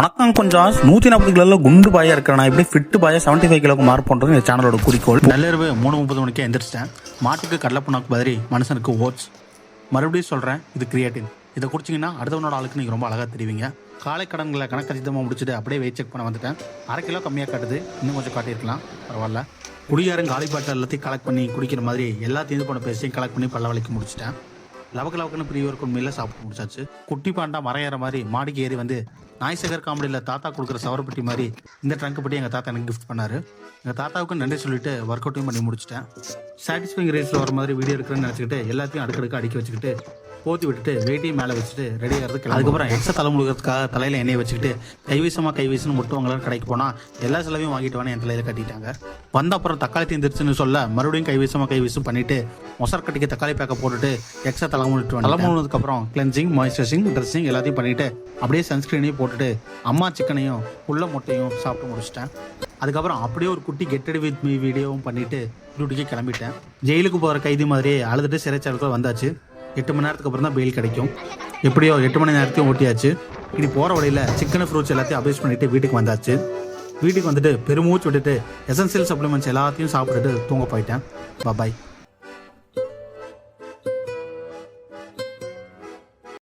வணக்கம் கொஞ்சம் நூற்றி நாற்பது கிலோல குண்டு பாயா இருக்கிறனா நான் எப்படி ஃபிட்டு பாயா செவன்ட்டி ஃபைவ் கிலோக்கு மார்க் பண்ணுறது இந்த சேனலோட குறிக்கோள். நள்ளிரவு மூணு முப்பது மணிக்கே எந்திரிச்சிட்டேன். மாட்டுக்கு கடலை புண்ணாக்கு பதிரி மனுஷனுக்கு ஓட்ஸ் மறுபடியும் சொல்கிறேன் இது கிரியேட்டின் இதை குடிச்சிங்கன்னா அடுத்தவனோட ஆளுக்கு நீங்கள் ரொம்ப அழகாக தெரிவிங்க. காலை கடன்களை கணக்கச்சிதமாக முடிச்சுட்டு அப்படியே வெயிட் செக் பண்ண வந்துட்டேன். அரை கிலோ கம்மியாக காட்டுது. இன்னும் கொஞ்சம் காட்டியிருக்கலாம். பரவாயில்ல. குடியாரும் காலி பாட்டில் எல்லாத்தையும் கலெக்ட் பண்ணி குடிக்கிற மாதிரி எல்லாத்தையும் இது பண்ண பேசியும் கலெக்ட் பண்ணி பல்ல வலிக்கு முடிச்சிட்டேன். லவக்கு லவக்குன்னு பிரியவருக்கு உண்மையில சாப்பிட்டு முடிச்சாச்சு. குட்டி பாண்டா மரம் ஏற மாதிரி மாடிக்கு ஏறி வந்து நாய்சகர் காமெடியில் தாத்தா கொடுக்குற சவரப்பட்டி மாதிரி இந்த ட்ரங்க் பட்டி எங்கள் தாத்தா எனக்கு கிஃப்ட் பண்ணாரு. எங்கள் தாத்தாவுக்கு நன்றி சொல்லிட்டு ஒர்க் அவுட்டையும் பண்ணி முடிச்சிட்டேன். சாட்டிஸ்ஃபைங் ரேஸில் வர மாதிரி வீடியோ எடுக்கிறேன்னு நினச்சிக்கிட்டு எல்லாத்தையும் அடுக்கடுக்கு அடுக்கி வச்சுக்கிட்டு போத்தி விட்டுட்டு வெயிட்டையும் மேலே வச்சுட்டு ரெடி ஆகிறதுக்கு அதுக்கப்புறம் எக்ஸ்ட்ரா தலை முழுகிறதுக்காக தலையில் எண்ணெயை வச்சுக்கிட்டு கைவீசமாக கைவீசன்னு முட்டுவாங்களான்னு கடைக்கு போனால் எல்லா செலவையும் வாங்கிட்டு வானே என் தலையில் கட்டிட்டாங்க. வந்த அப்புறம் தக்காளி தீந்துருச்சுன்னு சொல்ல மறுபடியும் கைவீசமாக கைவீசும் பண்ணிட்டு மொசர் கட்டிக்கு தக்காளி பேக்கை போட்டுட்டு எக்ஸ்ட்ரா தலை மூடிட்டு தலை மூணுனதுக்கப்புறம் கிளென்சிங் மாய்ஸ்சரைசிங் ட்ரெஸ்ஸிங் எல்லாத்தையும் பண்ணிட்டு அப்படியே சன்ஸ்கிரீனையும் போட்டுட்டு அம்மா சிக்கனையும் உள்ள முட்டையும் சாப்பிட்டு முடிச்சிட்டேன். அதுக்கப்புறம் அப்படியே ஒரு குட்டி கெட்டடி வித் மீ வீடியோவும் பண்ணிட்டு டியூட்டிக்கு கிளம்பிட்டேன். ஜெயிலுக்கு போகிற கைதி மாதிரியே அழுதுட்டு சிறைச்சாலத்தில் வந்தாச்சு. எட்டு மணி நேரத்துக்கு அப்புறம் தான் பெயில் கிடைக்கும். எப்படியோ எட்டு மணி நேரத்தையும் ஓட்டியாச்சு. இனி போகிற வழியில் சிக்கன் ஃப்ரூட்ஸ் எல்லாத்தையும் அப்டேட் பண்ணிட்டு வீட்டுக்கு வந்தாச்சு. வீட்டுக்கு வந்துட்டு பெருமூச்சு விட்டுட்டு எசென்சியல் சப்ளிமெண்ட்ஸ் எல்லாத்தையும் சாப்பிட்டுட்டு தூங்க போயிட்டேன். பாய்